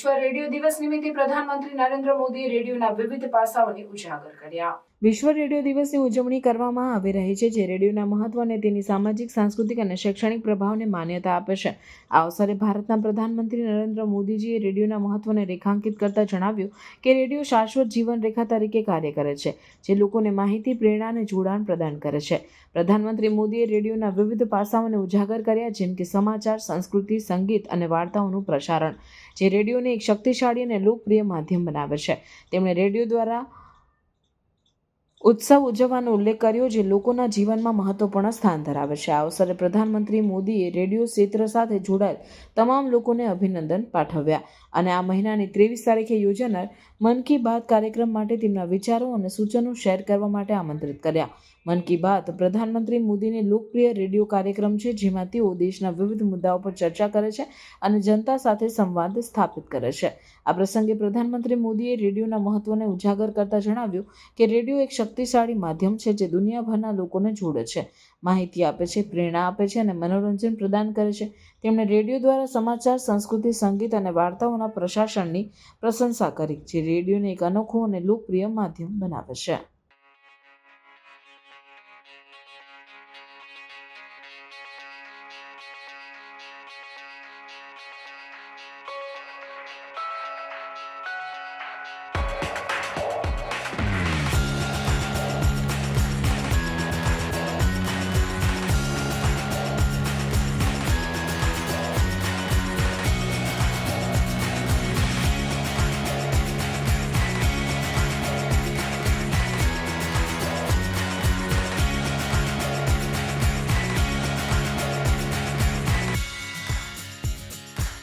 વિશ્વ રેડિયો દિવસ નિમિત્તે પ્રધાનમંત્રી નરેન્દ્ર મોદીએ રેડિયોના વિવિધ પાસાઓને ઉજાગર કર્યા. વિશ્વ રેડિયો દિવસની ઉજવણી કરવામાં આવી રહી છે, જે રેડિયોના મહત્વ અને તેની સામાજિક, સાંસ્કૃતિક અને શૈક્ષણિક પ્રભાવને માન્યતા આપે છે. આ અવસરે ભારતના પ્રધાનમંત્રી નરેન્દ્ર મોદીજીએ રેડિયોના મહત્વને રેખાંકિત કરતા જણાવ્યું કે રેડિયો શાશ્વત જીવન રેખા તરીકે કાર્ય કરે છે, જે લોકોને માહિતી, પ્રેરણા અને જોડાણ પ્રદાન કરે છે. પ્રધાનમંત્રી મોદીએ રેડિયોના વિવિધ પાસાઓને ઉજાગર કર્યા, જેમ કે સમાચાર, સંસ્કૃતિ, સંગીત અને વાર્તાઓનું પ્રસારણ, જે રેડિયોને એક શક્તિશાળી અને લોકપ્રિય માધ્યમ બનાવે છે. તેમણે રેડિયો દ્વારા ઉત્સવ ઉજવવાનો ઉલ્લેખ કર્યો જે લોકોના જીવનમાં મહત્વપૂર્ણ સ્થાન ધરાવે છે. આ અવસરે પ્રધાનમંત્રી મોદીએ રેડિયો ક્ષેત્ર સાથે જોડાયેલ તમામ લોકોને અભિનંદન પાઠવ્યા અને આ મહિનાની ત્રેવીસ તારીખે યોજાનાર મન કી બાત કાર્યક્રમ માટે તેમના વિચારો અને સૂચનો શેર કરવા માટે આમંત્રિત કર્યા. મન કી બાત. પ્રધાનમંત્રી મોદીને લોકપ્રિય રેડિયો કાર્યક્રમ છે, જેમાં તેઓ દેશના વિવિધ મુદ્દાઓ પર ચર્ચા કરે છે અને જનતા સાથે સંવાદ સ્થાપિત કરે છે. આ પ્રસંગે પ્રધાનમંત્રી મોદીએ રેડિયોના મહત્વને ઉજાગર કરતા જણાવ્યું કે રેડિયો એક શક્તિશાળી માધ્યમ છે જે દુનિયાભરના લોકોને જોડે છે. માહિતી આપે છે, પ્રેરણા આપે છે અને મનોરંજન પ્રદાન કરે છે. તેમણે રેડિયો દ્વારા સમાચાર, સંસ્કૃતિ, સંગીત અને વાર્તાઓના પ્રશાસનની પ્રશંસા કરી, જે રેડિયોને એક અનોખું અને લોકપ્રિય માધ્યમ બનાવે છે.